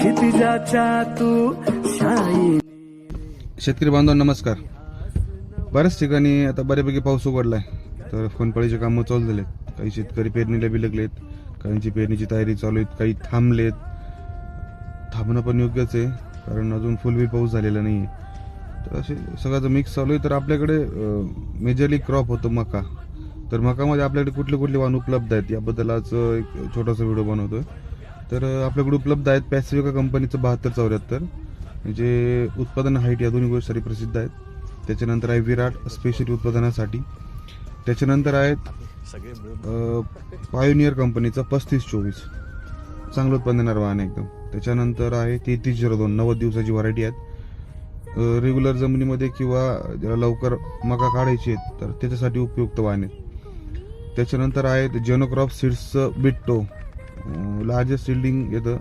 तू शेतकरी बांधव नमस्कार. बऱ्याच ठिकाणी आता बऱ्यापैकी पाऊस उघडलाय. तर फोनपाळीचे कामं चालू झालेत. काही शेतकरी पेरणीला बिलगलेत काहींची पेरणीची तयारी चालू आहेत काही थांबलेत. थांबणं पण योग्यच आहे कारण अजून फुलबी पाऊस झालेला नाही तर असे सगळ्याचं मिक्स चालू आहे. तर आपल्याकडे मेजरली क्रॉप होतो मका. तर मकामध्ये आपल्याकडे कुठले कुठले वाहन उपलब्ध आहेत? याबद्दल आज एक छोटासा व्हिडिओ बनवतोय. तर आपल्याकडे उपलब्ध आहेत पॅसिफिका कंपनीचं बहात्तर चौऱ्याहत्तर. जे उत्पादन हाईट या दोन्ही गोष्टीसाठी प्रसिद्ध आहेत. त्याच्यानंतर आहे विराट स्पेशल उत्पादनासाठी. त्याच्यानंतर आहेत पायोनियर कंपनीचं पस्तीस चोवीस. चांगलं उत्पादन देणारं वाहन आहे एकदम. त्याच्यानंतर आहे तेहतीस झिरो दोन. नव्वद दिवसाची व्हरायटी आहेत. रेग्युलर जमिनीमध्ये किंवा ज्याला लवकर मका काढायची आहेत तर त्याच्यासाठी उपयुक्त वाहन आहेत. त्याच्यानंतर आहेत जेनोक्रॉप सीड्सचं बिट्टो लार्जेस्ट सिल्डिंग येतं.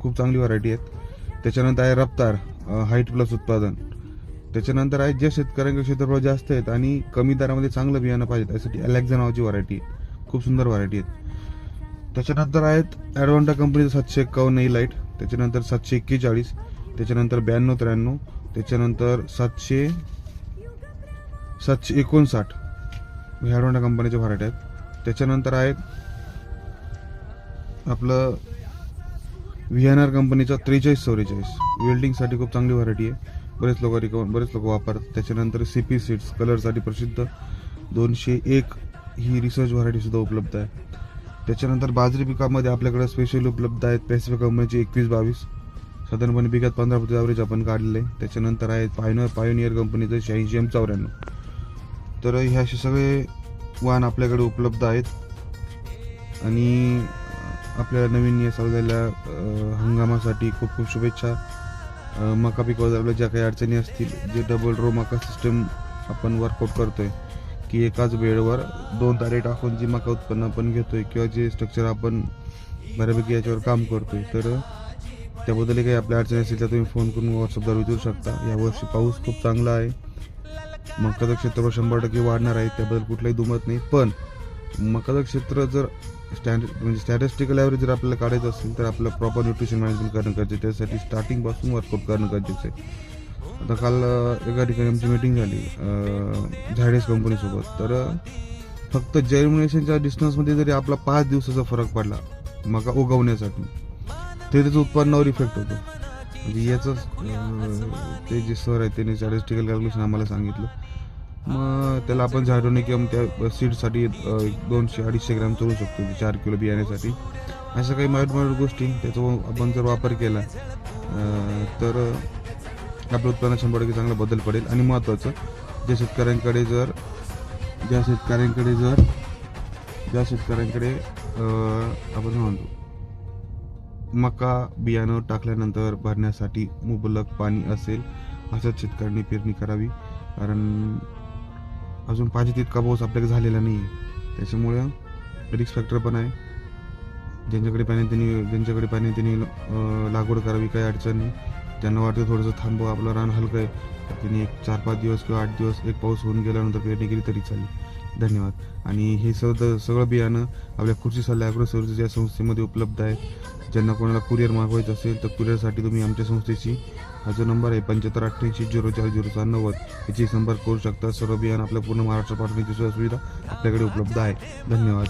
खूप चांगली व्हरायटी आहेत. त्याच्यानंतर आहे रफ्तार हाईट प्लस उत्पादन. त्याच्यानंतर आहे ज्या शेतकऱ्यांकडे क्षेत्रफळ जास्त आहेत आणि कमी दरामध्ये चांगलं बियाणं पाहिजे त्यासाठी अलेक्झा नावाची व्हरायटी आहे. खूप सुंदर व्हरायटी आहेत. त्याच्यानंतर आहेत ॲडव्हान्टा कंपनीचं सातशे एक्कावन्न ई लाइट त्याच्यानंतर सातशे एक्केचाळीस त्याच्यानंतर ब्याण्णव त्र्याण्णव त्याच्यानंतर सातशे सातशे एकोणसाठ. हे ॲडव्हान्टा कंपनीच्या व्हरायटी आहेत. त्याच्यानंतर आहेत आपलं व्ही एन आर कंपनीचा त्रेचाळीस चौवेचाळीस. वेल्डिंगसाठी खूप चांगली व्हरायटी आहे. बरेच लोक रिकवर बरेच लोक वापरतात. त्याच्यानंतर सी पी सीट्स कलरसाठी प्रसिद्ध दोनशे एक ही रिसर्च व्हरायटीसुद्धा उपलब्ध आहे. त्याच्यानंतर बाजरी पिकामध्ये आपल्याकडे स्पेशल उपलब्ध आहेत पॅसिफिक कंपनीची एकवीस बावीस. साधारणपणे पिकात पंधरा प्रति ॲव्हरेज आपण काढलेलं आहे. त्याच्यानंतर आहेत पायनर पायोनियर कंपनीचं शहाऐंशी एम चौऱ्याण्णव. तर हे असे सगळे वाहन आपल्याकडे उपलब्ध आहेत. आणि आपल्या नवीन या चालू हंगामासाठी खूप खूप शुभेच्छा. मका पिकावर आपल्या ज्या काही अडचणी असतील जे डबल रो मका सिस्टम आपण वर्कआउट करतोय की एकाच वेळेवर दोन तारे टाकून जी मका उत्पन्न आपण घेतोय किंवा जे स्ट्रक्चर आपण बऱ्यापैकी याच्यावर काम करतोय तर त्याबद्दल काही आपल्या अडचणी असतील तर तुम्ही फोन करून व्हॉट्सअपद्वारे विचारू शकता. यावर्षी पाऊस खूप चांगला आहे. मकाचं क्षेत्र शंभर टक्के वाढणार आहे त्याबद्दल कुठलाही दुमत नाही. पण मकाचं क्षेत्र जर स्टँड म्हणजे स्टॅटिस्टिकल ॲव्हरेज जर आपल्याला काढायचं असेल तर आपलं प्रॉपर न्यूट्रिशन मॅनेजमेंट करणं गरजेचं आहे. त्यासाठी स्टार्टिंगपासून वर्कआउट करणं गरजेचं आहे. आता काल एका ठिकाणी आमची मीटिंग झाली झायडेस कंपनीसोबत तर फक्त जर्मिनेशनच्या डिस्टन्समध्ये जरी आपला पाच दिवसाचा फरक पडला मका उगवण्यासाठी ते त्याचं उत्पन्नावर इफेक्ट होतो. म्हणजे याचं ते जे सर आहे त्याने स्टॅटिस्टिकल कॅल्क्युलेशन आम्हाला सांगितलं. मग त्याला आपण झायडोनिकम त्या सीडसाठी दोनशे अडीचशे ग्रॅम चोरू शकतो चार किलो बियाण्यासाठी. अशा काही माईट माईट गोष्टी त्याचा आपण जर वापर केला तर आपलं उत्पन्न शंभर टक्के चांगला बदल पडेल. आणि महत्त्वाचं ज्या शेतकऱ्यांकडे जर ज्या शेतकऱ्यांकडे जर ज्या शेतकऱ्यांकडे आपण म्हणतो मका बियाणं टाकल्यानंतर भरण्यासाठी मुबलक पाणी असेल अशाच शेतकऱ्यांनी पेरणी करावी. कारण अजून पाहिजे तितका पाऊस आपल्याकडे झालेला नाही आहे त्याच्यामुळं रिक्स फॅक्टर पण आहे. ज्यांच्याकडे पाणी त्यांनी ज्यांच्याकडे पाणी त्यांनी लागवड करावी काही अडचण नाही. त्यांना वाटतं थोडंसं थांबव आपलं रान हलकं आहे. त्यांनी एक चार पाच दिवस किंवा आठ दिवस एक पाऊस होऊन गेल्यानंतर पेरणी केली तरी चालेल. धन्यवाद. आणि हे सगळं सगळं बियाणं आपल्या कृषी सल्ला ॲग्रो सर्व्हिसेस या संस्थेमध्ये उपलब्ध आहे. ज्यांना कोणाला कुरिअर मागवायचं असेल तर कुरिअरसाठी तुम्ही आमच्या संस्थेची हा जो नंबर आहे पंच्याहत्तर अठ्ठ्याऐंशी झिरो चार झिरो चार नव्वद याची संपर्क करू शकता. सर्व बियाणं आपल्या पूर्ण महाराष्ट्र पाठवण्याची सुद्धा सुविधा आपल्याकडे उपलब्ध आहे. धन्यवाद.